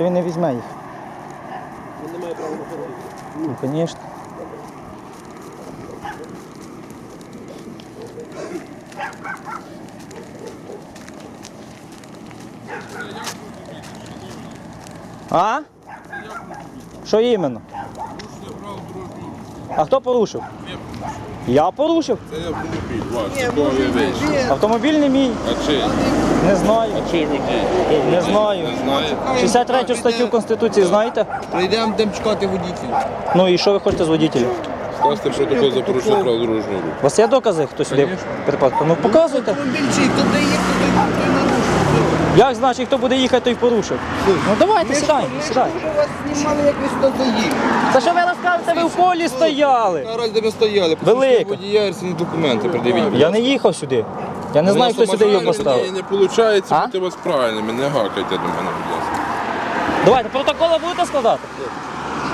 Та він не візьме їх. Він не має права на ходити. Ну, звісно. А? Що іменно? А хто порушив? Я порушив. Це автомобіль ваш, кого ви вийшли. Автомобіль не мій. А чий? Не знаю. А чий водій? Не знаю. Не знаєте? 63 статтю Конституції знаєте? Прийдемо, будемо чекати водителя. Ну і що ви хочете з водітелем? Скласти протокол за порушення прав дорожнього руху. У вас є докази, хто сюди припадку? Ну показуйте. Нарушив. Як значить, хто буде їхати, той порушив? Ну давайте, сідай, сідай. Ми вас знімали, як ви сюди заїхали. Та що ви розказуєте, ви в полі стояли. Наразі де ви стояли. Велика. Водія і всі документи придивіть. Я не їхав сюди. Я не знаю, хто сюди його поставив. Не виходить А? бути вас правильними, не гакайте до мене, будь ласка. Давайте, протоколи будете складати?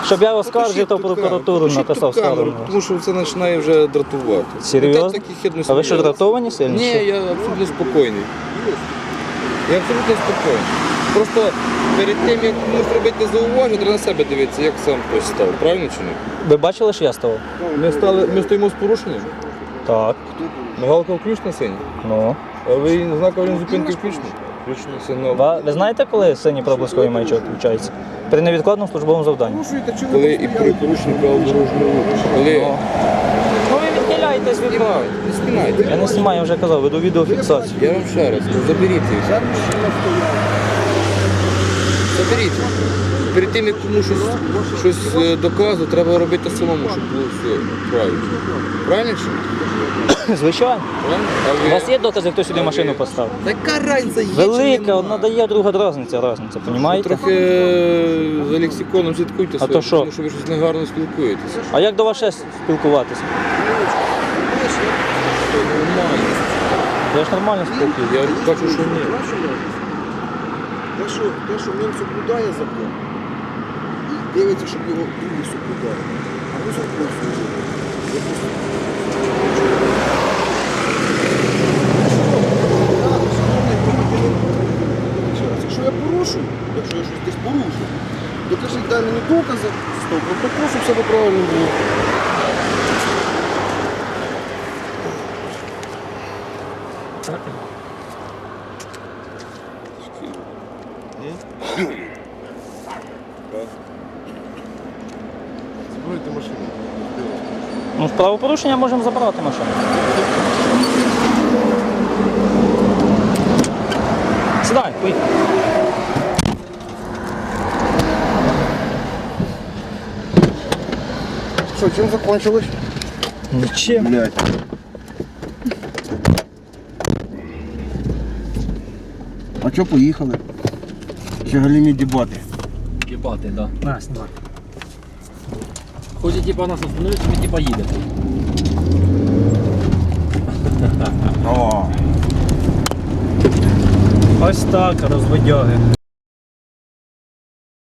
Щоб я оскаржив то прокуратуру, написав скаргу. Тому що це починає вже дратувати. Серйозно? А ви що, дратовані сильно? Ні, я абсолютно спокійний. Я абсолютно спокійний. Просто перед тим, як комусь робити зауваження, треба на себе дивитися, як сам хтось став. Правильно чи ні? Ви бачили, що я ставив? Ми, стали, ми стоїмо з порушенням. Так. Мигалка включена синя. Ну. А ви знак аварійної зупинки включені? Включено сигнал. Ви, ви знаєте, коли синій проблисковий маячок включається? При невідкладному службовому завданні. Коли і при порушенні правил дорожнього руху. Коли... Ну ви відхиляєтесь від. Не знімайте. Я не знімаю, я вже казав, веду відеофіксацію. Я вам ще раз, кажу, заберіть їх. Заберіть. Перед тим, як комусь щось, щось е, доказувати, треба робити самому, щоб було все правильно. Правильно чи ні? Звичайно. Правильно? А У ви... вас є докази, хто сюди машину поставив? Така разниця є. чи Велика, нема? одна дає, друга різниця, різниця, понімаєте? Трохи е, за лексиконом слідкуйте А своїм, то що? тому що ви щось негарно спілкуєтеся. А як до вас ще спілкуватися? Нормально. Я ж нормально спілкуюся. Я бачу, що ні. Те, що, те, що він соблюдає закон, дивиться, щоб його другі соблюдали. А ви закон соблюдаєте. Якщо я порушу, якщо я щось десь порушу, докажіть, дай мені докази, стоп, протокол, щоб все правильно було. Збройте Машину. Ну, з правопорушення можемо забрати машину. Сідай, поїхали. Що, чим закончилось? Нічим. Блядь. А чого поїхали? Ще галімі дебати. Ебаты, да. На. Хочет типа нас остановить, мы типа едем. О, Ось так, розводяги.